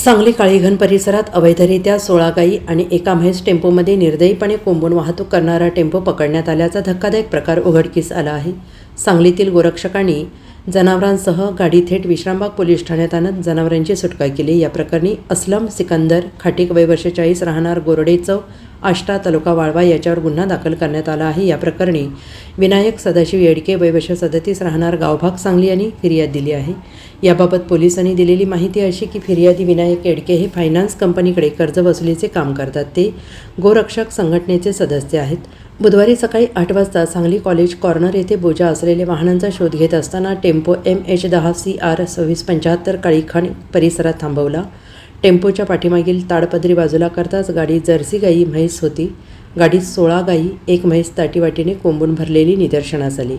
सांगली काळीघन परिसरात अवैधरित्या सोळा गाई आणि एका म्हैस टेम्पोमध्ये निर्दयीपणे कोंबून वाहतूक करणारा टेम्पो पकडण्यात आल्याचा धक्कादायक प्रकार उघडकीस आला आहे. सांगलीतील गोरक्षकांनी जनावरांसह गाडी थेट विश्रामबाग पोलीस ठाण्यात आणत जनावरांची सुटका केली. या प्रकरणी असलम सिकंदर खाटीक वय वर्ष चाळीस राहणार गोरडे चौक आष्टा तालुका वाळवा याच्यावर गुन्हा दाखल करण्यात आला आहे. या प्रकरणी विनायक सदाशिव येडके वय सदतीस राहणार गावभाग सांगली यांनी फिर्याद दिली आहे. याबाबत पोलिसांनी दिलेली माहिती अशी की फिर्यादी विनायक येडके हे फायनान्स कंपनीकडे कर्ज वसुलीचे काम करतात. ते गोरक्षक संघटनेचे सदस्य आहेत. बुधवारी सकाळी आठ वाजता सांगली कॉलेज कॉर्नर येथे बोजा असलेल्या वाहनांचा शोध घेत असताना टेम्पो एम एच दहा सी आर सव्वीस पंच्याहत्तर काळीखाण परिसरात थांबवला. टेम्पोच्या पाठीमागील ताडपदरी बाजूला करताच गाडी जर्सी गाई म्हैस होती. गाडीत सोळा गाई एक म्हैस ताटीवाटीने कोंबून भरलेली निदर्शनास आली.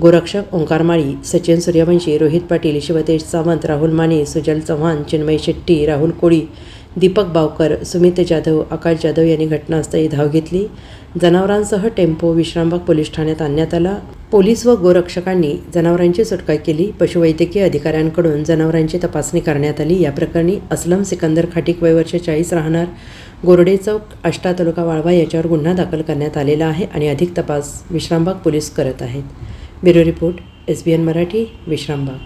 गोरक्षक ओंकार माळी सचिन सूर्यवंशी रोहित पाटील शिवतेज सावंत राहुल माने सुजल चव्हाण चिन्मय शेट्टी राहुल कोळी दीपक बावकर सुमित जाधव आकाश जाधव यांनी घटनास्थळी धाव घेतली. जनावरांसह टेम्पो विश्रामबाग पोलीस ठाण्यात आणण्यात आला. पोलीस व गोरक्षकांनी जनावरांची सुटका केली. पशुवैद्यकीय अधिकाऱ्यांकडून जनावरांची तपासणी करण्यात आली. या प्रकरणी असलम सिकंदर खाटीक वयवर्ष चाळीस राहणार. गोरडे चौक आष्टा तालुका वाळवा याच्यावर गुन्हा दाखल करण्यात आलेला आहे आणि अधिक तपास विश्रामबाग पोलीस करत आहेत. Bureau report S B N Marathi Vishrambag.